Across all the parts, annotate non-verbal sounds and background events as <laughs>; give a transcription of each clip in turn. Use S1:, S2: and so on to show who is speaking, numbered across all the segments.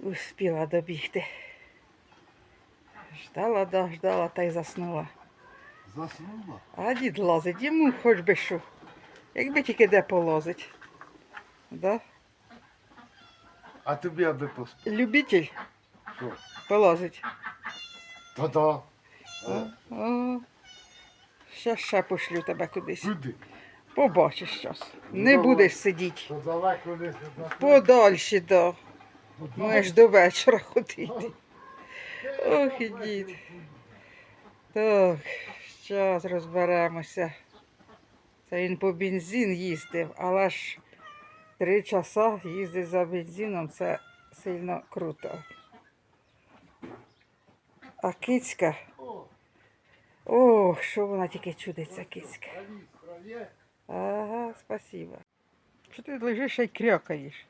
S1: Успіла добігти. Ждала, да, ждала та й заснула.
S2: Заснула?
S1: А дід лазить, йому хоч би що. Якби тільки де полозить. Да?
S2: А тобі аби поспав.
S1: Любитель
S2: Що?
S1: полозить.
S2: Та-да.
S1: О, о. Ще ще пошлю тебе кудись.
S2: Куди?
S1: Побачиш щось. Не
S2: Давай.
S1: будеш сидіти.
S2: То далеко не сюди.
S1: Подальше, да. Маєш до вечора ходити. Ох, і дід. Так, зараз розберемося. Це він по бензин їздив, але ж три часа їздить за бензином, це сильно круто. А кицька, ох, що вона тільки чудиться, кицька. Ага, спасибо. Що ти лежиш й крякаєш?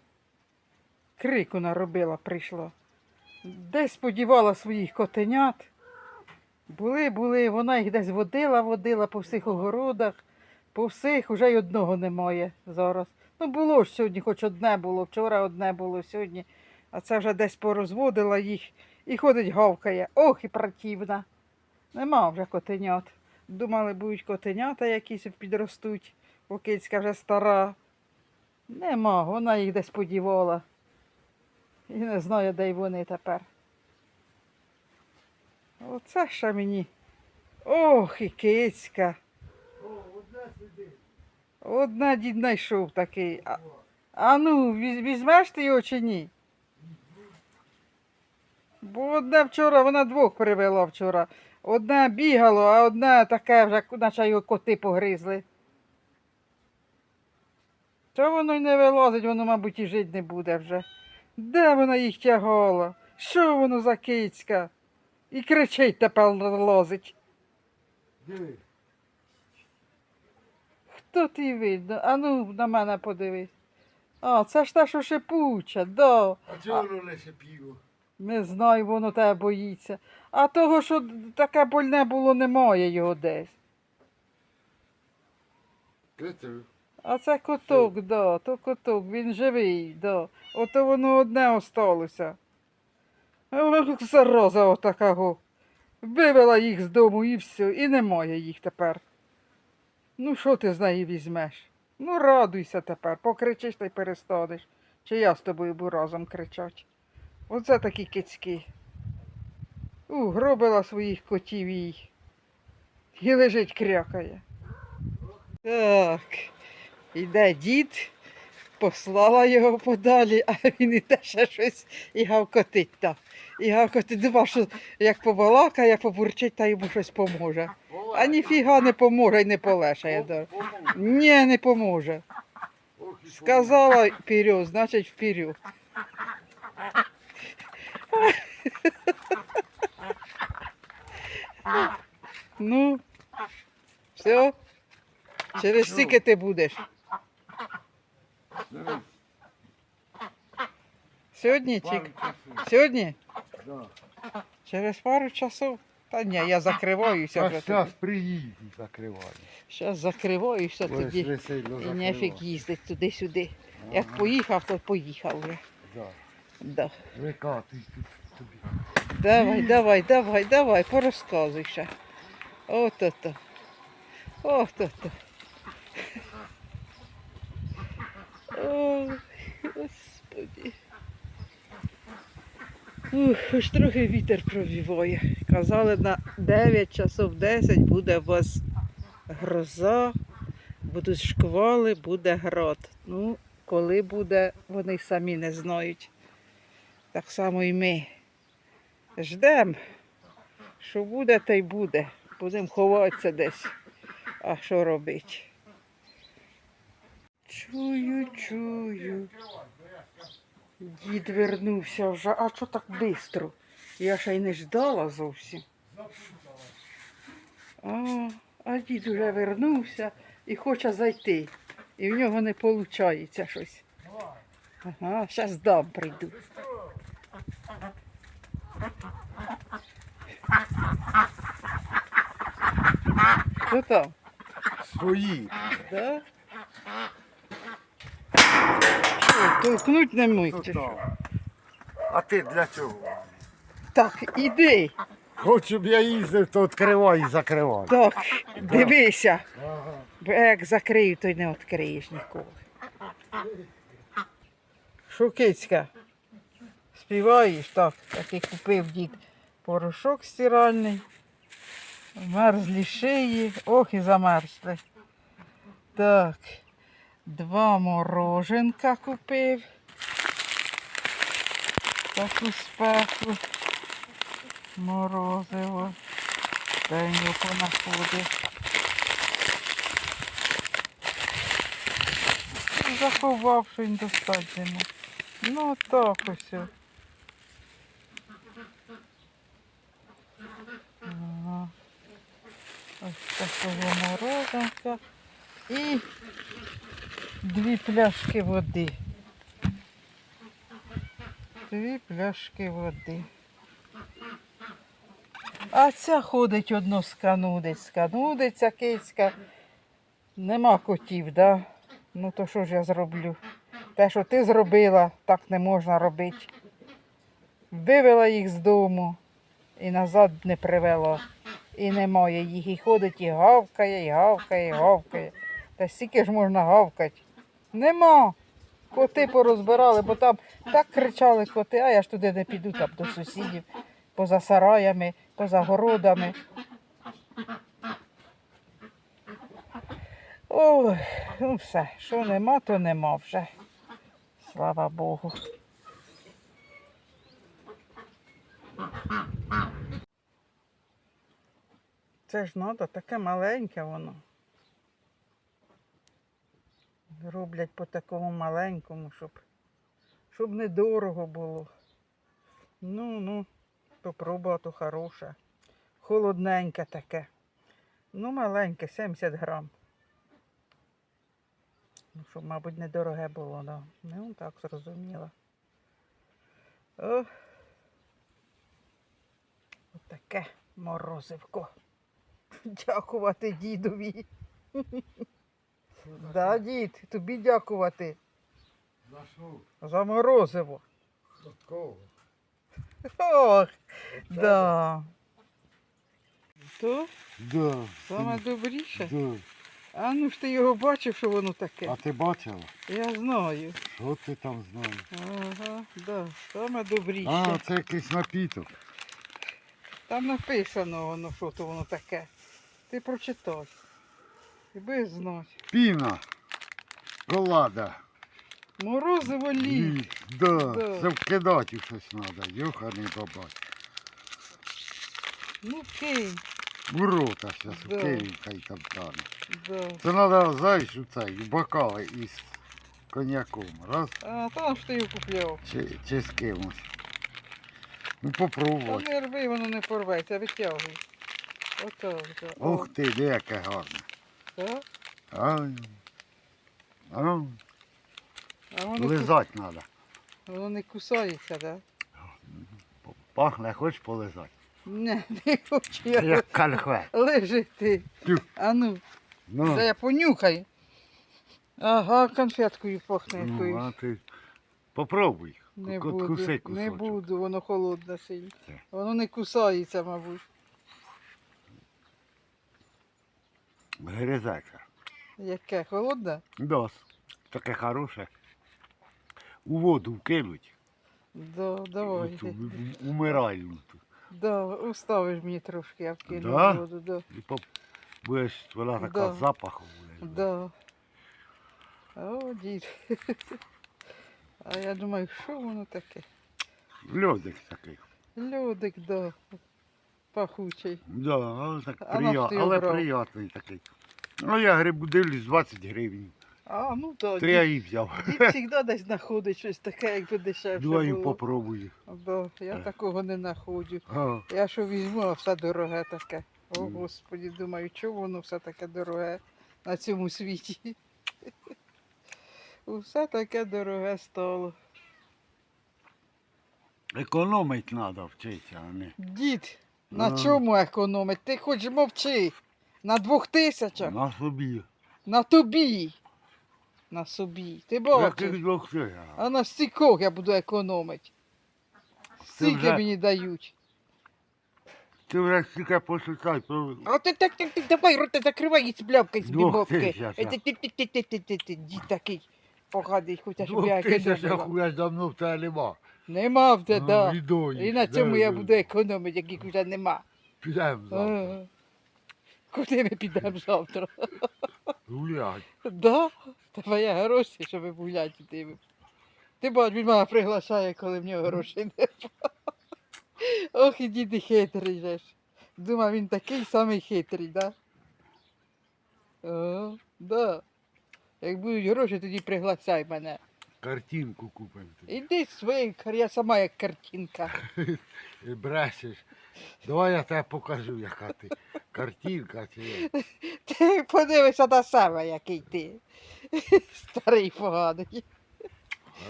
S1: Крику наробила прийшла. Десь сподівала своїх котенят. Були, були, вона їх десь водила, водила по всіх огородах, по всіх уже й одного немає зараз. Ну було ж сьогодні, хоч одне було, вчора одне було сьогодні, а це вже десь порозводила їх і ходить гавкає. Ох, і противна. Нема вже котенят. Думали, будуть котенята якісь підростуть, бо кицька вже стара. Нема, вона їх десь подівала. І не знаю, де вони тепер. Оце ще мені. Ох, і кицька. Одна дід знайшов такий. А, а ну, візьмеш ти його чи ні? Бо одне вчора, вона двох привела вчора. Одне бігало, а одне таке вже, наче його коти погризли. Та воно й не вилазить, воно, мабуть, і жити не буде вже. Де вона їх тягала? Що воно за кицька? І кричить тепер лозить.
S2: Диви.
S1: Хто ти видно? Ану на мене подивись. А, це ж та, що шипуча, да.
S2: А чого воно не шипіло?
S1: Не знаю, воно тебе боїться. А того, що таке больне було, немає його десь.
S2: Крицею.
S1: А це коток, да, то коток, він живий, да. Ото воно одне осталося. Ох, Зараза отакого. Вивела їх з дому і все, і немає їх тепер. Ну, що ти з неї візьмеш? Ну, радуйся тепер, покричиш та й перестанеш. Чи я з тобою буду разом кричать. Оце такі кицьки. Угробила своїх котів їй. І лежить крякає. Так. Іде дід, послала його подалі, а він іде ще щось і гавкотить там. І гавкотить, думав, що як побалакає, побурчить, та йому щось поможе. А ніфіга не поможе і не полешає. Ні, не поможе. Сказала вперед, значить вперед. Ну, все. Через скільки ти будеш? Сьогодні чи сьогодні?
S2: Да.
S1: Через пару часов. Та ні, я закриваюся
S2: А
S1: вже
S2: зараз
S1: тоді.
S2: приїду, закриваю.
S1: Зараз закриваюся
S2: Ось
S1: тоді. І
S2: закриваю.
S1: нефіг їздить туди-сюди. Як поїхав, то поїхав вже.
S2: Да.
S1: Да.
S2: Тут тобі.
S1: Давай, давай, давай, давай, порозказуй ще. От-то-то. От-то-то. Ой, господи. Ух, хоч трохи вітер провіває. Казали, на 9 часов 10 буде у вас гроза, будуть шквали, буде град. Ну, коли буде, вони самі не знають. Так само і ми. Ждемо, що буде, то й буде. Будемо ховатися десь. А що робити? Чую, чую. Дід вернувся вже. А що так швидко? Я ще й не ждала зовсім. А, а дід вже вернувся і хоче зайти. І в нього не виходить щось. Ага, зараз дам прийду. Що там?
S2: Свої.
S1: Да? Толкнуть не мить. чи що?
S2: А ти для чого?
S1: Так, іди.
S2: Хоч щоб я їздив, то відкривай і закривай.
S1: Так, дивися. Бо як закрию, то й не відкриєш ніколи. Шукицька. Співаєш, так, такий купив дід порошок стиральний. Мерзлі шиї. Ох і замерзли. Так. Два мороженка купив. Таку спеку. Морозиво. Дай його понаходив. Заховав, що він достать не. Ну так ось. Ось такого морозенка. І дві пляшки води. Дві пляшки води. А ця ходить одно сканудить, сканудиться кицька. Нема котів, да? Ну то що ж я зроблю? Те, що ти зробила, так не можна робити. Вивела їх з дому і назад не привела. І немає їх. І ходить, і гавкає, і гавкає, і гавкає. Та стільки ж можна гавкати. Нема. Коти порозбирали, бо там так кричали коти, а я ж туди не піду там до сусідів, поза сараями, поза городами. Ой, ну все, що нема, то нема вже. Слава Богу. Це ж треба, таке маленьке воно. Роблять по такому маленькому, щоб, щоб недорого було. Ну, ну, попробувати то хороше. Холодненьке таке. Ну, маленьке, 70 грам. Ну, щоб, мабуть, недороге було, да. Ну, так зрозуміло. О. Отаке морозивко. <laughs> Дякувати дідові. <laughs> Да, дід, тобі дякувати
S2: За що?
S1: за морозиво.
S2: Такого.
S1: Ох, да. То
S2: Да.
S1: саме добріше.
S2: Да.
S1: А ну ж ти його бачив, що воно таке.
S2: А ти бачила?
S1: Я знаю.
S2: Що ти там знаєш?
S1: Ага, да, саме добріше.
S2: А, це якийсь напіток.
S1: Там написано воно, що то воно таке. Ти прочитай. І без знати.
S2: Піна. Колада.
S1: Морозиво. Лід.
S2: Да.
S1: Да.
S2: Це вкидати щось треба. Йоханий бабай.
S1: Ну кинь.
S2: В зараз
S1: Да.
S2: вкинь, хай там тане.
S1: Да.
S2: Це треба, знаєш, у цей, в бокали із коньяком. Раз.
S1: А там ж ти його купляв.
S2: Чи, чи з кимось. Ну
S1: Та
S2: попробувати.
S1: не рви, воно не порветься, витягуй. Отак. да. О,
S2: Ух ти, де яке гарне.
S1: Так.
S2: Ай. А ну,
S1: А воно, ку-
S2: лизати треба.
S1: воно не кусається, так? Да?
S2: Пахне, хочеш полизати?
S1: Не, не хочу я.
S2: Як кальхве.
S1: Лежи ти.
S2: Тю.
S1: А ну,
S2: Ну,
S1: це я понюхаю. Ага, конфеткою пахне
S2: ну,
S1: якоюсь.
S2: а ти попробуй.
S1: Не буду,
S2: Куси
S1: не
S2: кусочок.
S1: буду, воно холодне сильно.
S2: Це.
S1: Воно не кусається, мабуть.
S2: Гризеться.
S1: Яке, холодне?
S2: Дос. Таке хороше. У воду вкинуть.
S1: Да, давай.
S2: Оту, в- в- Умиральну. ту.
S1: Да, уставиш мені трошки, я вкину
S2: Да?
S1: воду, да.
S2: І поп... будеш, вона така
S1: Да.
S2: запаху буде.
S1: Да. О, дід. <laughs> А я думаю, що воно таке?
S2: Льодик такий.
S1: Льодик, да. Пахучий.
S2: Да, але так
S1: А
S2: прия... але приятний такий. Ну я грибу дивлюсь 20 гривень.
S1: А, ну да,
S2: То я
S1: дід,
S2: і взяв.
S1: дід <laughs> завжди десь знаходить щось таке, якби дешевше
S2: Думаю,
S1: було.
S2: попробую.
S1: Да, я
S2: Е.
S1: такого не знаходжу.
S2: А,
S1: Я що візьму, а все дороге таке. О,
S2: Мгм.
S1: Господі, думаю, чого воно все таке дороге на цьому світі? <laughs> Усе таке дороге стало.
S2: економить треба вчитися, а не
S1: Дід, на
S2: А.
S1: чому економить? Ти хоч мовчи. На двох тисячах.
S2: на собі.
S1: На тобі. На собі. Ти бачиш?
S2: Яких двох це?
S1: А на стікох я буду економити. Скільки
S2: вже-
S1: мені дають?
S2: Ти вже стільки посчитай, про...
S1: А ти так, так, так, давай, рота закривай і сплявкай з
S2: Двох
S1: бібовки.
S2: тисяч, а.
S1: Дід такий поганий, хоча щоб я
S2: Двох тисяч
S1: економила.
S2: хуя давно в тебе нема.
S1: Нема вже,
S2: Ну,
S1: да. І на цьому я буду економити, яких вже нема.
S2: Підемо завтра.
S1: Ага. Куди ми підемо завтра?
S2: Гулять.
S1: Да? Давай я гроші, щоб гуляти підемо. Ти бач, він мене приглашає, коли в нього грошей нема. Ох, і діди хитрий же ж. Думав, він такий самий хитрий, да? О, да. Як будуть гроші, тоді приглашай мене.
S2: Картинку купимо. тобі.
S1: Іди свій, я сама як картинка.
S2: І <laughs> Брешеш. Давай я тебе покажу, яка ти. Картинка чи як. <laughs>
S1: Ти подивишся на себе, який ти. <laughs> Старий поганий.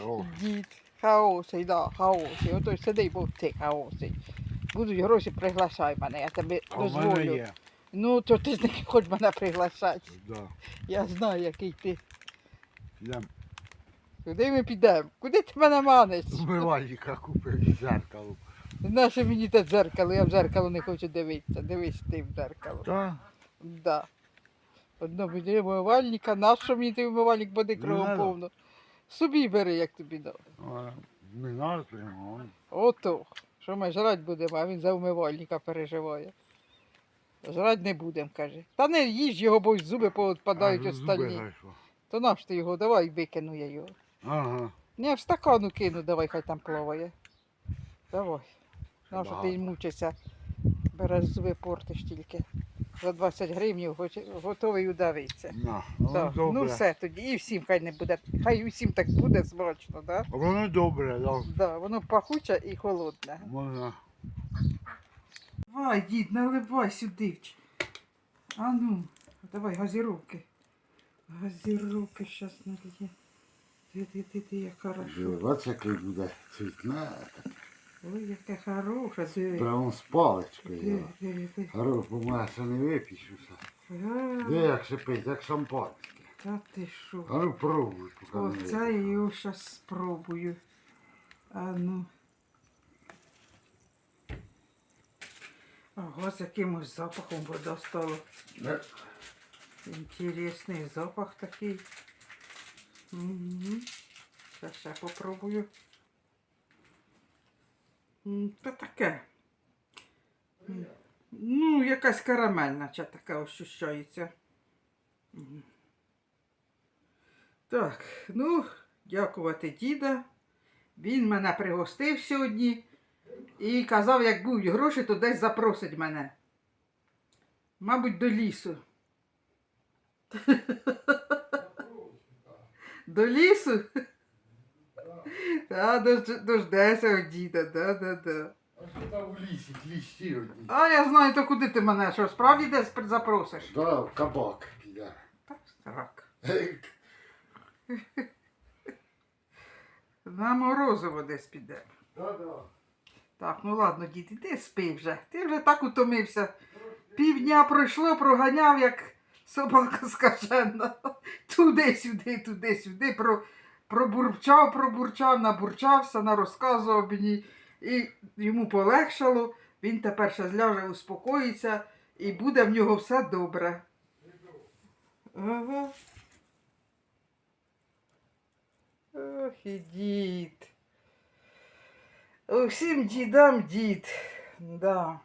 S2: О,
S1: Дід. Хаосий, да, хаосий. Ото й сиди, бо ти хаосий. Будуть гроші, приглашай мене, я тебе
S2: А в мене
S1: дозволю.
S2: є.
S1: Ну, то ти ж не хоч мене приглашати.
S2: Да.
S1: Я знаю, який ти.
S2: Підемо
S1: Куди ми підемо? Куди ти мене маниш?
S2: умивальника купив і зеркало.
S1: Наше мені те дзеркало, я в дзеркало не хочу дивитися. Дивись ти в дзеркало.
S2: Так.
S1: Да. Одно мені умивальника, нащо мені той умивальник буде
S2: Не
S1: кругом
S2: надо.
S1: повно. Собі бери, як тобі дав.
S2: А, Не прямо.
S1: Ото. Що ми жрать будемо, а він за умивальника переживає. Жрать не будемо, каже. Та не їж його, бо зуби повідпадають
S2: А, зуби
S1: остальні.
S2: зайшло.
S1: То наш ти його, давай викину я його.
S2: Ага.
S1: Не, в стакану кину, давай, хай там плаває. Давай. Ну, що ти мучишся. Береш зуби портиш тільки. За 20 гривень готовий удавитися.
S2: На. Воно
S1: Так, ну все тоді, і всім хай не буде. Хай усім так буде смачно, да?
S2: Воно добре, да.
S1: Да, воно пахуче і холодне.
S2: Можна.
S1: Давай, дід, наливай сюди. А ну, давай газіровки. Газіровки щас наліє. Ти, ти, ти, ти, як хорошо.
S2: Який буде цвітне.
S1: Ой, яке хороше. Диви.
S2: Прямо з паличкою.
S1: Диви, диви, диви.
S2: Хорош, бо мене ще не випішуся.
S1: А,
S2: Де як шипить, як шампанське.
S1: Та ти що?
S2: А ну пробуй, поки не
S1: Оце я
S2: вип'ю.
S1: його щас спробую. А ну. Ого, з якимось запахом вода стала. Інтересний запах такий. Угу. Зараз ще попробую. Та таке. Ну, якась карамель, наче така ощущається. Так, ну, дякувати діда. Він мене пригостив сьогодні і казав, як будуть гроші, то десь запросить мене. Мабуть, до лісу. <laughs> До лісу? Та, дож- дождеся діда, да, да, да.
S2: А що там в лісі, кліщі одні?
S1: А я знаю, то куди ти мене, що справді десь запросиш?
S2: Да, в кабак піде.
S1: Так, рак. На морозиво десь піде.
S2: Да-да.
S1: Так, ну ладно, діти, ти спи вже. Ти вже так утомився. Півдня пройшло, проганяв, як собака скажена. Туди-сюди, туди-сюди. Про, пробурчав, пробурчав, набурчався, нарозказував мені. І йому полегшало. Він тепер ще зляже, успокоїться, і буде в нього все добре. Ага. Ох і дід. Усім дідам дід. Да.